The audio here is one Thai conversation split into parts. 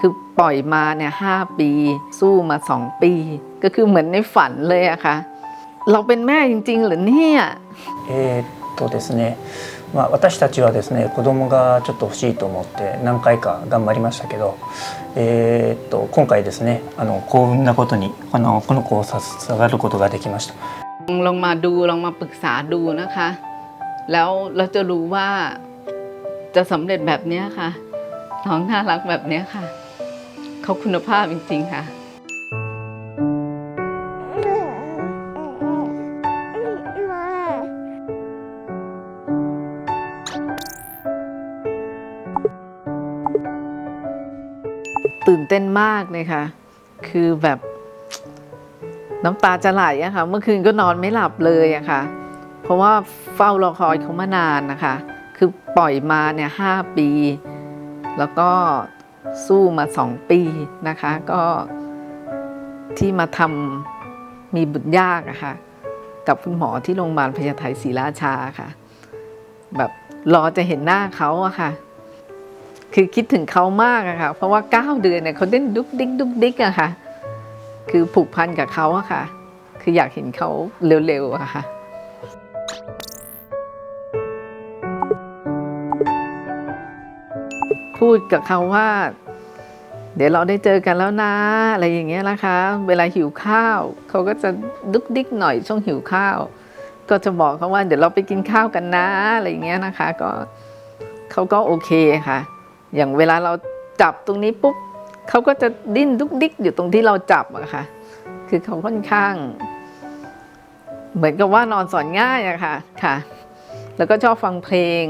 คือปล่อยมาเนี่ยห้าปี สู้มาสองปี ก็คือเหมือนในฝันเลยอะค่ะ เราเป็นแม่จริง ๆ เหรือเนี่ย えーっとですね、まあ、私たちはですね子供がちょっと欲しいと思って何回か頑張りましたけど、えーっと今回ですねあの幸運なことにあのこの子を授かることができました。 ลองมาดูลองมาปรึกษาดูนะคะ แล้วเราจะรู้ว่าจะสำเร็จแบบเนี้ยค่ะน้องน่ารักแบบเนี้ยค่ะ เขาคุณภาพจริง ๆ ค่ะตื่นเต้นมากเลยค่ะ คือแบบน้ำตาจะไหลอะค่ะ เมื่อคืนก็นอนไม่หลับเลยอะค่ะ เพราะว่าเฝ้ารอคอยเขามานานนะคะ คือปล่อยมาเนี่ยห้าปี แล้วก็ สู้มาสองปีนะคะ ก็ที่มาทำมีบุตรยากอะค่ะ กับคุณหมอที่โรงพยาบาลพญาไทศรีราชาค่ะ แบบรอจะเห็นหน้าเขาอะค่ะ คือคิดถึงเขามากอะค่ะ เพราะว่าเก้าเดือนเนี่ยเขาเล่นดุกดิกดุกดิกอะค่ะ คือผูกพันกับเขาอะค่ะ คืออยากเห็นเขาเร็วๆอะค่ะ พูดกับเขาว่า เดี๋ยวเราได้เจอกันแล้วนะ อะไรอย่างเงี้ยนะคะ เวลาหิวข้าวเขาก็จะดุกดิกหน่อยช่วงหิวข้าว ก็จะบอกเขาว่า เดี๋ยวเราไปกินข้าวกันนะอะไรอย่างเงี้ยนะคะ ก็เขาก็โอเคค่ะ อย่างเวลาเราจับตรงนี้ปุ๊บเขาก็จะดิ้นดุกดิกอยู่ตรงที่เราจับอะค่ะ คือเขาค่อนข้าง เหมือนกับว่านอนสอนง่ายอะค่ะค่ะ แล้วก็ชอบฟังเพลง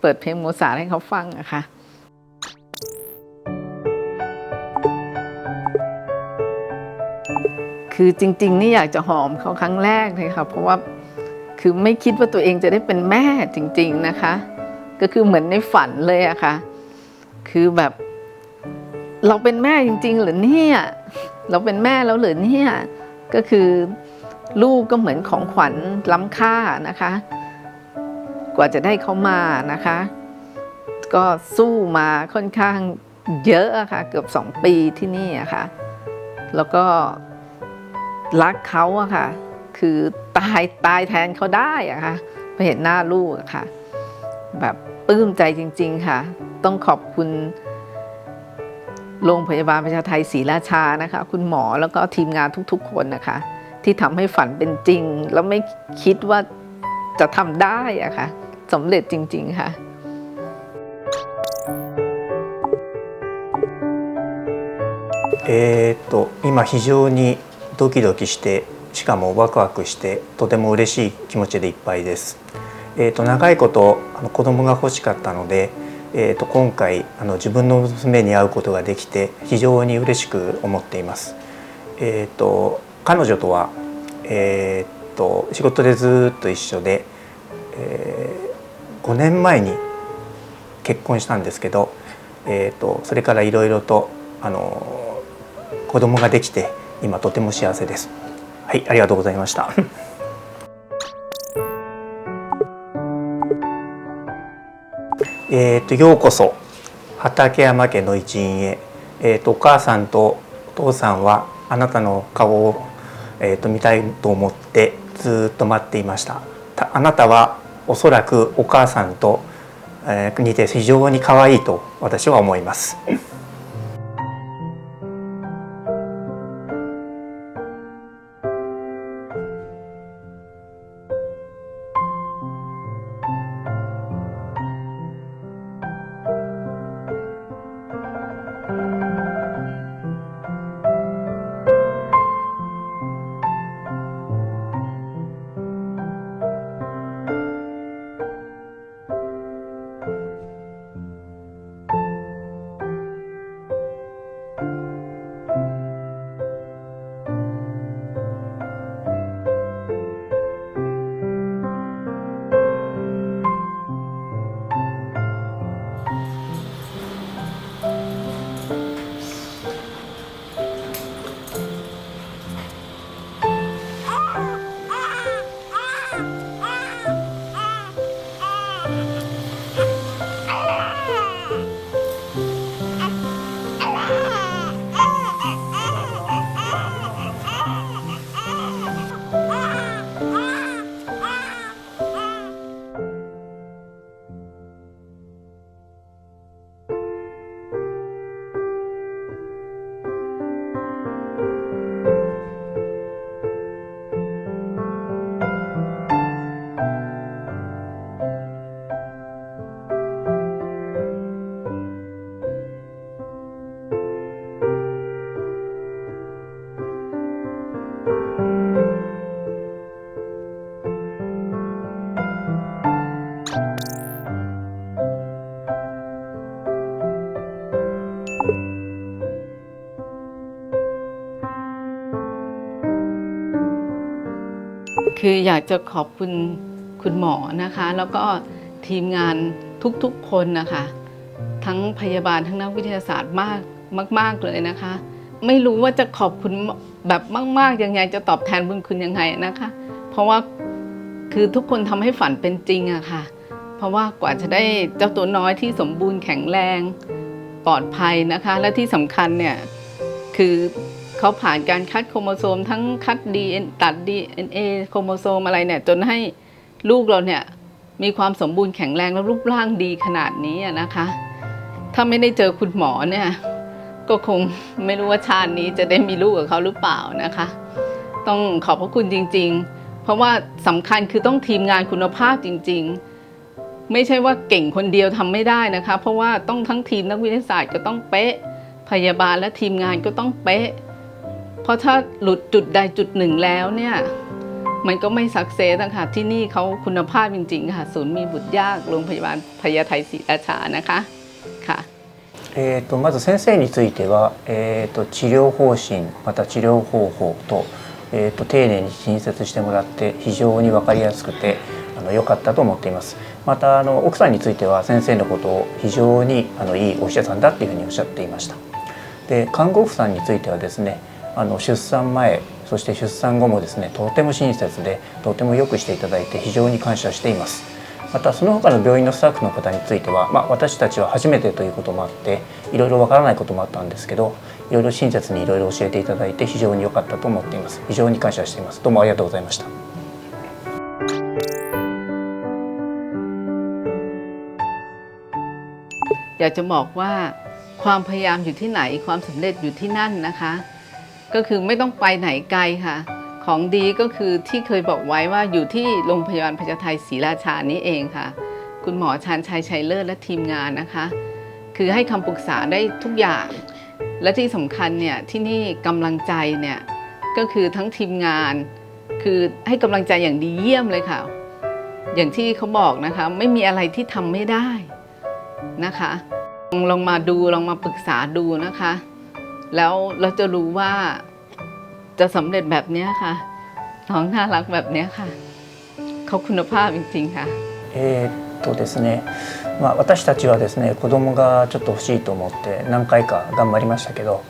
เปิดเพลงโมซาให้เขาฟังอะค่ะ คือจริง ๆ นี่อยากจะหอมเขาครั้งแรกเลยค่ะเพราะว่าคือไม่คิดว่าตัวเองจะได้เป็นแม่จริง ๆนะคะ ก็คือเหมือนในฝันเลยอะค่ะคือแบบเราเป็นแม่จริง ๆ หรือเนี่ยเราเป็นแม่แล้วหรือเนี่ยก็คือลูกก็เหมือนของขวัญล้ำค่านะคะ กว่าจะได้เขามานะคะ ก็สู้มาค่อนข้างเยอะอะค่ะ เกือบสองปีที่นี่อะค่ะ แล้วก็ รักเขาอะค่ะ คือตายตายแทนเขาได้อะค่ะพอเห็นหน้าลูกอะค่ะ แบบปลื้มใจจริง ๆ ค่ะ ต้องขอบคุณ โรงพยาบาลประชาไทยศรีราชานะคะ คุณหมอแล้วก็ทีมงานทุกๆ คนนะคะ ที่ทำให้ฝันเป็นจริง แล้วไม่คิดว่าจะทำได้อะค่ะสำเร็จจริง ๆ ค่ะ えーっと今非常に ドキドキしてしかもワクワクしてとても嬉しい気持ちでいっぱいです。えーっと長いことあの子供が欲しかったので、えーっと今回あの自分の娘に会うことができて非常に嬉しく思っています。えーっと彼女とはえーと仕事でずっと一緒で、え5年前に結婚したんですけど、えーとそれからいろいろとあの子供ができて今とても幸せです。はい、ありがとうございました。えっとようこそ畠山家の一員へ。えっ、とお母さんとお父さんはあなたの顔をえっ、と見たいと思ってずっと待っていました。たあなたはおそらくお母さんと、えー似て非常に可愛いと私は思います。 คืออยากจะขอบคุณคุณหมอนะคะ แล้วก็ทีมงานทุกๆคนนะคะ ทั้งพยาบาลทั้งนักวิทยาศาสตร์มากมาก ๆเลยนะคะ ไม่รู้ว่าจะขอบคุณแบบมากๆยังไงจะตอบแทนบุญคุณยังไงนะคะ เพราะว่าคือทุกคนทำให้ฝันเป็นจริงอะค่ะ เพราะว่ากว่าจะได้เจ้าตัวน้อยที่สมบูรณ์แข็งแรงปลอดภัยนะคะ และที่สำคัญเนี่ยคือ เขาผ่านการคัดโครโมโซมทั้งคัด DNA ตัด DNA โครโมโซมอะไรเนี่ยจนให้ลูกเราเนี่ยมีความสมบูรณ์แข็งแรงและรูปร่างดีขนาดนี้นะคะ ถ้าไม่ได้เจอคุณหมอเนี่ยก็คงไม่รู้ว่าชาตินี้จะได้มีลูกกับเขาหรือเปล่านะคะ ต้องขอบพระคุณจริง ๆ เพราะว่าสำคัญคือต้องทีมงานคุณภาพจริง ๆ ไม่ใช่ว่าเก่งคนเดียวทำไม่ได้นะคะ เพราะว่าต้องทั้งทีมนักวิทยาศาสตร์ก็ต้องเป๊ะพยาบาลและทีมงานก็ต้องเป๊ะ เพราะถ้าหลุดจุดใดจุดหนึ่งแล้วเนี่ย มันก็ไม่สักเซสนะคะที่นี่เขาคุณภาพจริง ๆ ค่ะ ศูนย์มีบุตรยากโรงพยาบาลพญาไทศรีราชานะคะค่ะ えー、とまず先生については、えー、と治療方針また治療方法と,、えー、と丁寧に親切してもらって非常に分かりやすくてあの良かったと思っていますまたあの奥さんについては先生のことを非常にあのいいお医者さんだっていうふうにおっしゃっていましたで看護婦さんについてはですね あの出産前そして出産後もですねとても親切でとてもよくしていただいて非常に感謝しています。またその他の病院のスタッフの方については、まあ、私たちは初めてということもあっていろいろわからないこともあったんですけどいろいろ親切にいろいろ教えていただいて非常に良かったと思っています。非常に感謝しています。どうもありがとうございました。อยากจะบ ก็คือไม่ต้องไปไหนไกลค่ะ ของดีก็คือที่เคยบอกไว้ว่าอยู่ที่โรงพยาบาลพญาไทศรีราชานี้เองค่ะ คุณหมอชาญชัยชัยเลิศและทีมงานนะคะ คือให้คำปรึกษาได้ทุกอย่าง และที่สำคัญเนี่ยที่นี่กำลังใจเนี่ยก็คือทั้งทีมงาน คือให้กำลังใจอย่างดีเยี่ยมเลยค่ะ อย่างที่เขาบอกนะคะ ไม่มีอะไรที่ทำไม่ได้นะคะ ลองมาดูลองมาปรึกษาดูนะคะ แล้วเราจะรู้ว่าจะสำเร็จแบบเนี้ยค่ะ น้องน่ารักแบบเนี้ยค่ะ เขาคุณภาพจริง ๆ ค่ะ เอ とですね、まあ、私たちはですね子供がちょっと欲しいと思って何回か頑張りましたけど、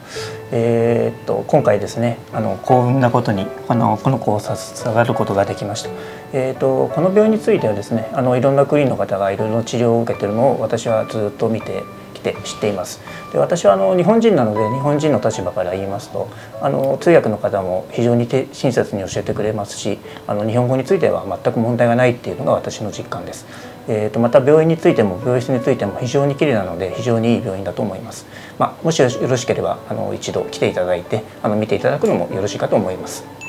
えーっと今回ですねあの幸運なことにあのこの子を授かることができました、えーっとこの病院についてはですねあのいろんなクリーンの方がいろいろ治療を受けてるのを私はずっと見てきて知っています。で私はあの日本人なので日本人の立場から言いますとあの通訳の方も非常に親切に教えてくれますしあの日本語については全く問題がないっていうのが私の実感です、えー、とまた病院についても病室についても非常に綺麗なので非常にいい病院だと思います、まあ、もしよろしければあの一度来ていただいてあの見ていただくのもよろしいかと思います。